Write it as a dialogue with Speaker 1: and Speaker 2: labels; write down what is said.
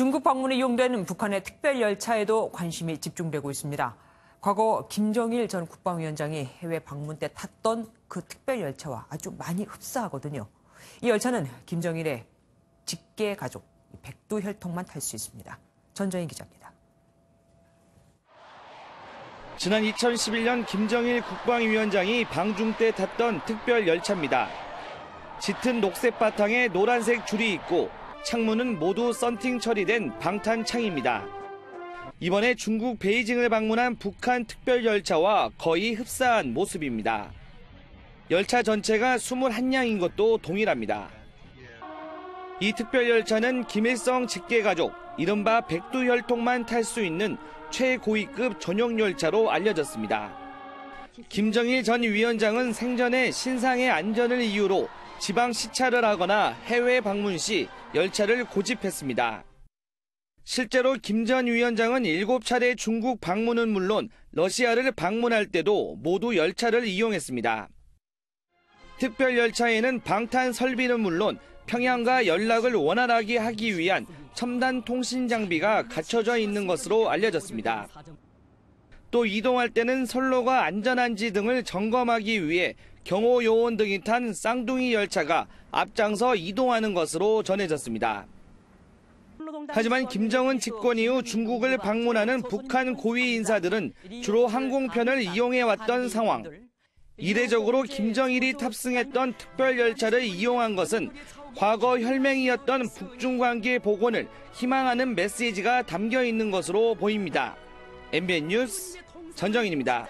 Speaker 1: 중국 방문에 이용되는 북한의 특별 열차에도 관심이 집중되고 있습니다. 과거 김정일 전 국방위원장이 해외 방문 때 탔던 그 특별 열차와 아주 많이 흡사하거든요. 이 열차는 김정일의 직계 가족 백두 혈통만 탈 수 있습니다. 전정희 기자입니다.
Speaker 2: 지난 2011년 김정일 국방위원장이 방중 때 탔던 특별 열차입니다. 짙은 녹색 바탕에 노란색 줄이 있고 창문은 모두 썬팅 처리된 방탄 창입니다. 이번에 중국 베이징을 방문한 북한 특별 열차와 거의 흡사한 모습입니다. 열차 전체가 21량인 것도 동일합니다. 이 특별 열차는 김일성 직계 가족, 이른바 백두 혈통만 탈 수 있는 최고위급 전용 열차로 알려졌습니다. 김정일 전 위원장은 생전에 신상의 안전을 이유로 지방 시차를 하거나 해외 방문 시 열차를 고집했습니다. 실제로 김 전 위원장은 7차례 중국 방문은 물론 러시아를 방문할 때도 모두 열차를 이용했습니다. 특별 열차에는 방탄 설비는 물론 평양과 연락을 원활하게 하기 위한 첨단 통신 장비가 갖춰져 있는 것으로 알려졌습니다. 또 이동할 때는 선로가 안전한지 등을 점검하기 위해 경호 요원 등이 탄 쌍둥이 열차가 앞장서 이동하는 것으로 전해졌습니다. 하지만 김정은 집권 이후 중국을 방문하는 북한 고위 인사들은 주로 항공편을 이용해 왔던 상황. 이례적으로 김정일이 탑승했던 특별 열차를 이용한 것은 과거 혈맹이었던 북중 관계 복원을 희망하는 메시지가 담겨 있는 것으로 보입니다. MBN 뉴스 전정인입니다.